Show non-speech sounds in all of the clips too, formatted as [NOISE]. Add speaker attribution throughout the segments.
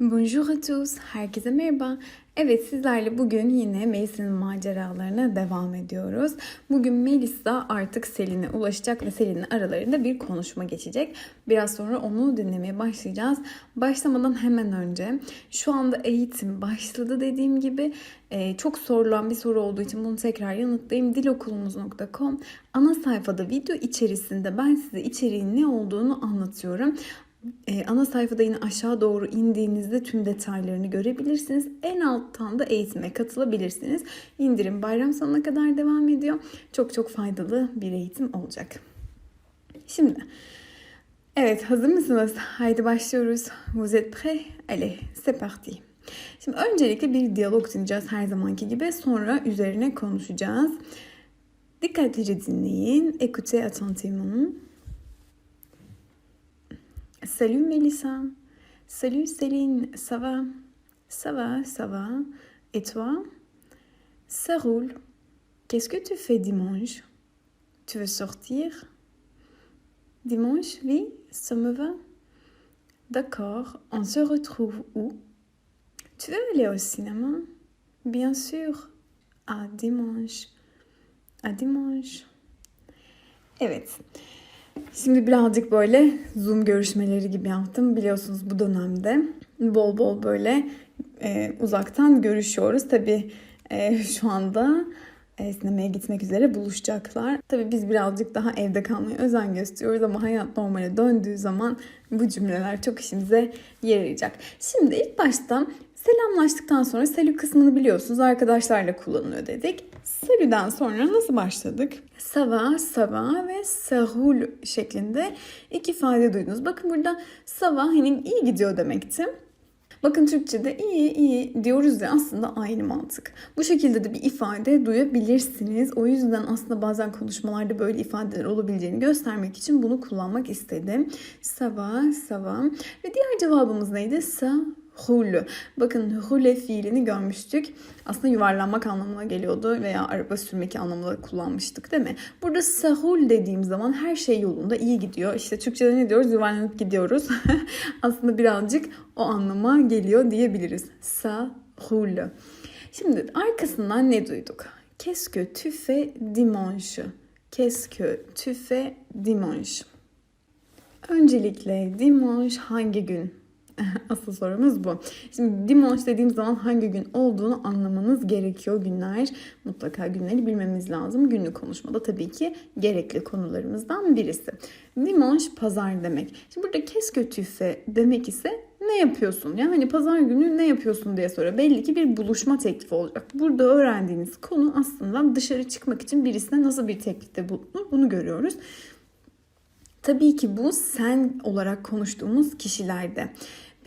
Speaker 1: Bonjour à tous, herkese merhaba. Evet sizlerle bugün yine Melisa'nın maceralarına devam ediyoruz. Bugün Melisa artık Selin'e ulaşacak ve Selin'in aralarında bir konuşma geçecek. Biraz sonra onu dinlemeye başlayacağız. Başlamadan hemen önce şu anda eğitim başladı dediğim gibi e, çok sorulan bir soru olduğu için bunu tekrar yanıtlayayım. Dilokulumuz.com ana sayfada video içerisinde ben size içeriğin ne olduğunu anlatıyorum. Ee, ana sayfada yine aşağı doğru indiğinizde tüm detaylarını görebilirsiniz. En alttan da eğitime katılabilirsiniz. İndirim bayram sonuna kadar devam ediyor. Çok çok faydalı bir eğitim olacak. Şimdi evet hazır mısınız? Haydi başlıyoruz. Vous êtes prêts? Allez, c'est parti. Şimdi öncelikle bir diyalog dinleyeceğiz her zamanki gibi. Sonra üzerine konuşacağız. Dikkatlice dinleyin. Écoutez attentivement. Salut Mélissa. Salut Céline, ça va? Ça va, ça va. Et toi? Ça roule. Qu'est-ce que tu fais dimanche? Tu veux sortir? Dimanche, oui, ça me va. D'accord, on se retrouve où? Tu veux aller au cinéma? Bien sûr. À dimanche. À dimanche. Evet. Şimdi birazcık böyle Zoom görüşmeleri gibi yaptım. Biliyorsunuz bu dönemde bol bol böyle e, uzaktan görüşüyoruz. Tabii e, [LAUGHS] şu anda e, sinemaya gitmek üzere buluşacaklar. Tabii biz birazcık daha evde kalmaya özen gösteriyoruz ama hayat normale döndüğü zaman bu cümleler çok işimize yarayacak. Şimdi ilk başta selamlaştıktan sonra selü kısmını biliyorsunuz arkadaşlarla kullanılıyor dedik. Salü'den sonra nasıl başladık? Sava, sava ve sahul şeklinde iki ifade duydunuz. Bakın burada sava hani iyi gidiyor demekti. Bakın Türkçe'de iyi iyi diyoruz ya aslında aynı mantık. Bu şekilde de bir ifade duyabilirsiniz. O yüzden aslında bazen konuşmalarda böyle ifadeler olabileceğini göstermek için bunu kullanmak istedim. Sava, sava. Ve diğer cevabımız neydi? Sa, Hulu. Bakın hule fiilini görmüştük. Aslında yuvarlanmak anlamına geliyordu veya araba sürmek anlamında kullanmıştık değil mi? Burada sahul dediğim zaman her şey yolunda iyi gidiyor. İşte Türkçe'de ne diyoruz? Yuvarlanıp gidiyoruz. [LAUGHS] Aslında birazcık o anlama geliyor diyebiliriz. Sahul. Şimdi arkasından ne duyduk? Tu fais dimanche? Tu fais dimanche? Öncelikle dimanche hangi gün? [LAUGHS] Asıl sorumuz bu. Şimdi dimanche dediğim zaman hangi gün olduğunu anlamanız gerekiyor günler. Mutlaka günleri bilmemiz lazım. Günlük konuşmada tabii ki gerekli konularımızdan birisi. Dimanche pazar demek. Şimdi burada kes götüfe demek ise ne yapıyorsun? Yani hani pazar günü ne yapıyorsun diye soruyor. Belli ki bir buluşma teklifi olacak. Burada öğrendiğiniz konu aslında dışarı çıkmak için birisine nasıl bir teklifte bulunur bunu görüyoruz. Tabii ki bu sen olarak konuştuğumuz kişilerde.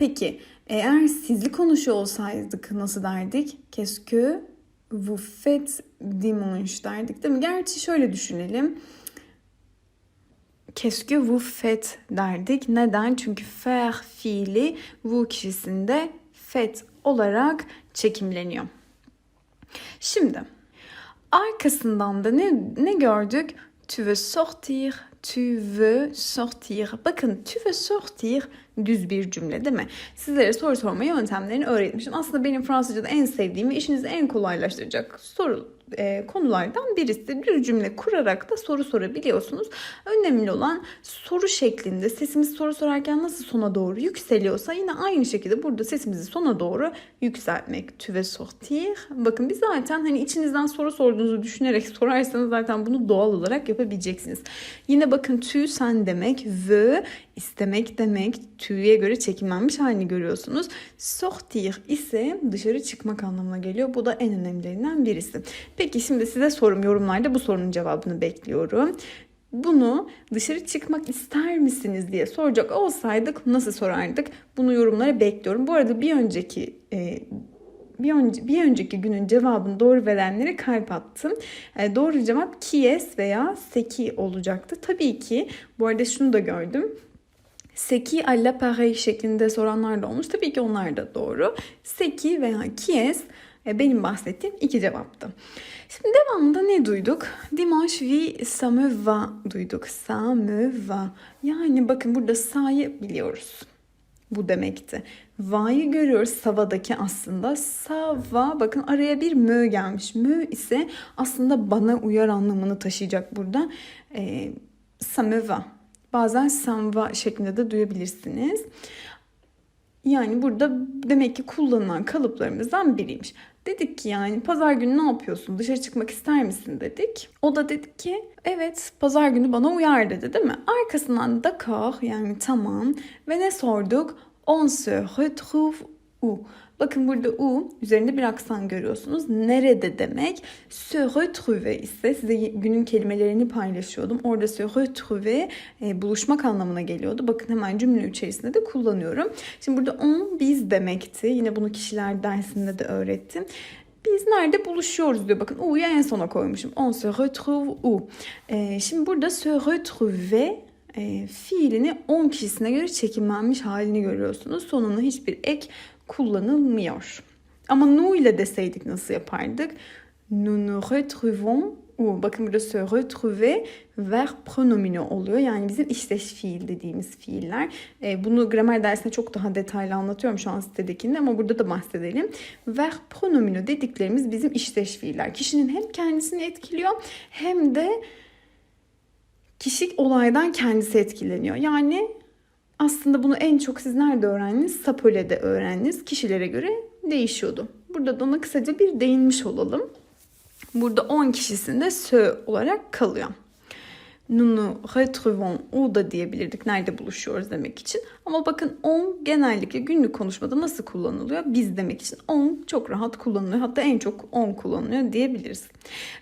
Speaker 1: Peki eğer sizli konuşuyor olsaydık nasıl derdik? Que vous faites derdik değil mi? Gerçi şöyle düşünelim. Que vous faites derdik. Neden? Çünkü faire fiili vous kişisinde fait olarak çekimleniyor. Şimdi arkasından da ne, ne gördük? Tu veux sortir, tu veux sortir. Bakın tu veux sortir düz bir cümle değil mi? Sizlere soru sorma yöntemlerini öğretmişim. Aslında benim Fransızca'da en sevdiğim ve işinizi en kolaylaştıracak soru e, konulardan birisi. Bir cümle kurarak da soru sorabiliyorsunuz. Önemli olan soru şeklinde sesimiz soru sorarken nasıl sona doğru yükseliyorsa yine aynı şekilde burada sesimizi sona doğru yükseltmek. Tu veux sortir. Bakın biz zaten hani içinizden soru sorduğunuzu düşünerek [LAUGHS] sorarsanız zaten bunu doğal olarak yapabileceksiniz. Yine bakın tu sen demek, ve istemek demek. Tü'ye göre çekimlenmiş halini görüyorsunuz. Sortir ise dışarı çıkmak anlamına geliyor. Bu da en önemlilerinden birisi. Peki şimdi size sorum yorumlarda bu sorunun cevabını bekliyorum. Bunu dışarı çıkmak ister misiniz diye soracak olsaydık nasıl sorardık? Bunu yorumlara bekliyorum. Bu arada bir önceki e, bir, önce, bir önceki günün cevabını doğru verenlere kalp attım. E, doğru cevap kies veya seki olacaktı. Tabii ki bu arada şunu da gördüm. Seki alla pareil şeklinde soranlar da olmuş. Tabii ki onlar da doğru. Seki veya kies e, benim bahsettiğim iki cevaptı. Şimdi devamında ne duyduk? Dimanche vi ça me va duyduk. Ça me va. Yani bakın burada sa'yı biliyoruz. bu demekti. Va'yı görüyoruz sava'daki aslında. Sava bakın araya bir mö gelmiş. Mö ise aslında bana uyar anlamını taşıyacak burada. E, ça me va. Bazen ça va şeklinde de duyabilirsiniz. Yani burada demek ki kullanılan kalıplarımızdan biriymiş. Dedik ki yani pazar günü ne yapıyorsun? Dışarı çıkmak ister misin dedik. O da dedi ki evet pazar günü bana uyar dedi değil mi? Arkasından da kah yani tamam ve ne sorduk? On se retrouve où? Bakın burada u üzerinde bir aksan görüyorsunuz. Nerede demek? Se retrouver ise size günün kelimelerini paylaşıyordum. Orada se retrouver e, buluşmak anlamına geliyordu. Bakın hemen cümle içerisinde de kullanıyorum. Şimdi burada on biz demekti. Yine bunu kişiler dersinde de öğrettim. Biz nerede buluşuyoruz diyor. Bakın u'yu en sona koymuşum. On se retrouve où. E, şimdi burada se retrouver e, fiilini 10 kişisine göre çekimlenmiş halini görüyorsunuz. Sonuna hiçbir ek kullanılmıyor. Ama nous ile deseydik nasıl yapardık? Nous nous retrouvons ou bakın burada se retrouver ver pronomino oluyor. Yani bizim işleş fiil dediğimiz fiiller. E, bunu gramer dersinde çok daha detaylı anlatıyorum şu an sitedekinde ama burada da bahsedelim. Ver pronomino dediklerimiz bizim işleş fiiller. Kişinin hem kendisini etkiliyor hem de kişi olaydan kendisi etkileniyor. Yani aslında bunu en çok siz nerede öğrendiniz? Sapole'de öğrendiniz. Kişilere göre değişiyordu. Burada da ona kısaca bir değinmiş olalım. Burada 10 kişisinde sö olarak kalıyor. Nous retrouvons où da diyebilirdik. Nerede buluşuyoruz demek için. Ama bakın on genellikle günlük konuşmada nasıl kullanılıyor? Biz demek için on çok rahat kullanılıyor. Hatta en çok on kullanılıyor diyebiliriz.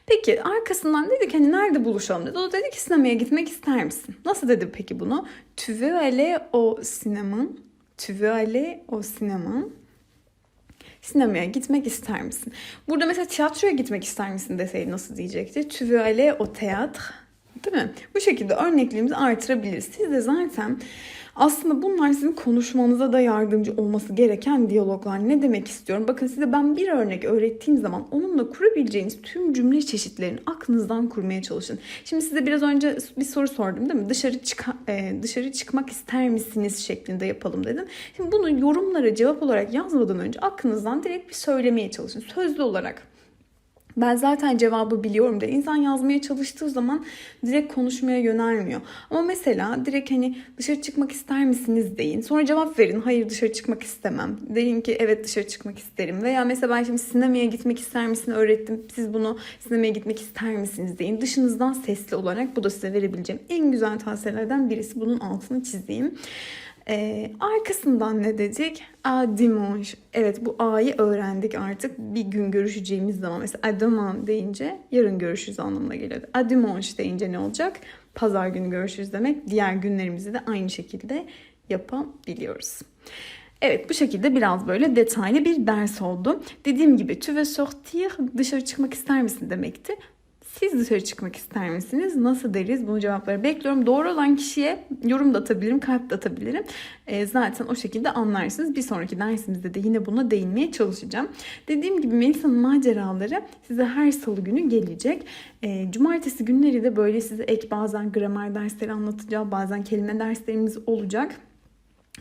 Speaker 1: Peki arkasından dedik hani nerede buluşalım dedi. O dedi ki sinemaya gitmek ister misin? Nasıl dedi peki bunu? Tu veux aller au cinéma? Tu veux aller au cinéma? Sinemaya gitmek ister misin? Burada mesela tiyatroya gitmek ister misin deseydi nasıl diyecekti? Tu veux aller au théâtre? Değil mi? Bu şekilde örnekliğimizi artırabiliriz. Siz de zaten aslında bunlar sizin konuşmanıza da yardımcı olması gereken diyaloglar. Ne demek istiyorum? Bakın size ben bir örnek öğrettiğim zaman onunla kurabileceğiniz tüm cümle çeşitlerini aklınızdan kurmaya çalışın. Şimdi size biraz önce bir soru sordum değil mi? Dışarı çık dışarı çıkmak ister misiniz şeklinde yapalım dedim. Şimdi bunu yorumlara cevap olarak yazmadan önce aklınızdan direkt bir söylemeye çalışın. Sözlü olarak ben zaten cevabı biliyorum da insan yazmaya çalıştığı zaman direkt konuşmaya yönelmiyor. Ama mesela direkt hani dışarı çıkmak ister misiniz deyin. Sonra cevap verin. Hayır dışarı çıkmak istemem. Deyin ki evet dışarı çıkmak isterim. Veya mesela ben şimdi sinemaya gitmek ister misin öğrettim. Siz bunu sinemaya gitmek ister misiniz deyin. Dışınızdan sesli olarak bu da size verebileceğim en güzel tavsiyelerden birisi. Bunun altını çizeyim. Ee, arkasından ne dedik? A dimanche. Evet bu A'yı öğrendik artık. Bir gün görüşeceğimiz zaman mesela a demain deyince yarın görüşürüz anlamına geliyor. A dimanche deyince ne olacak? Pazar günü görüşürüz demek. Diğer günlerimizi de aynı şekilde yapabiliyoruz. Evet bu şekilde biraz böyle detaylı bir ders oldu. Dediğim gibi tu veux sortir dışarı çıkmak ister misin demekti. Siz dışarı çıkmak ister misiniz? Nasıl deriz? Bunu cevapları bekliyorum. Doğru olan kişiye yorum da atabilirim, kalp de atabilirim. E, zaten o şekilde anlarsınız. Bir sonraki dersimizde de yine buna değinmeye çalışacağım. Dediğim gibi Melisa'nın maceraları size her salı günü gelecek. E, cumartesi günleri de böyle size ek bazen gramer dersleri anlatacağım. Bazen kelime derslerimiz olacak.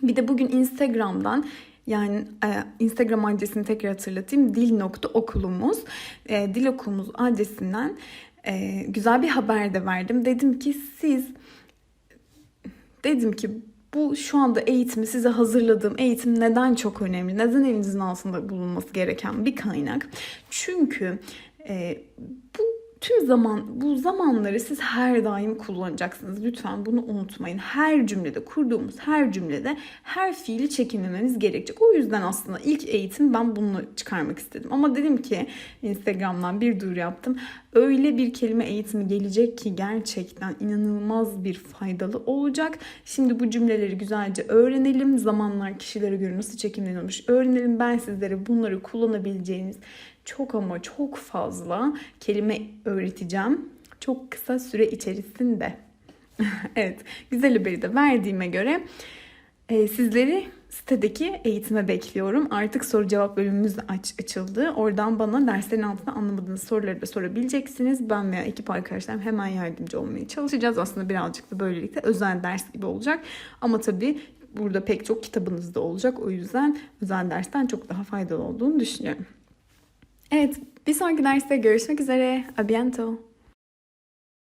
Speaker 1: Bir de bugün Instagram'dan yani e, Instagram adresini tekrar hatırlatayım. Dil.okulumuz. E, dil okulumuz adresinden e, güzel bir haber de verdim. Dedim ki siz dedim ki bu şu anda eğitimi size hazırladığım eğitim neden çok önemli? Neden elinizin altında bulunması gereken bir kaynak? Çünkü e, tüm zaman bu zamanları siz her daim kullanacaksınız. Lütfen bunu unutmayın. Her cümlede kurduğumuz her cümlede her fiili çekimlememiz gerekecek. O yüzden aslında ilk eğitim ben bunu çıkarmak istedim. Ama dedim ki Instagram'dan bir duyuru yaptım. Öyle bir kelime eğitimi gelecek ki gerçekten inanılmaz bir faydalı olacak. Şimdi bu cümleleri güzelce öğrenelim. Zamanlar kişilere göre nasıl çekimleniyormuş öğrenelim. Ben sizlere bunları kullanabileceğiniz çok ama çok fazla kelime öğreteceğim. Çok kısa süre içerisinde. [LAUGHS] evet, güzel haberi de verdiğime göre e, sizleri sitedeki eğitime bekliyorum. Artık soru cevap bölümümüz aç, açıldı. Oradan bana derslerin altında anlamadığınız soruları da sorabileceksiniz. Ben veya ekip arkadaşlarım hemen yardımcı olmaya çalışacağız. Aslında birazcık da böylelikle özel ders gibi olacak. Ama tabii burada pek çok kitabınız da olacak. O yüzden özel dersten çok daha faydalı olduğunu düşünüyorum. Evet, bir sonraki derste görüşmek üzere. A bientôt.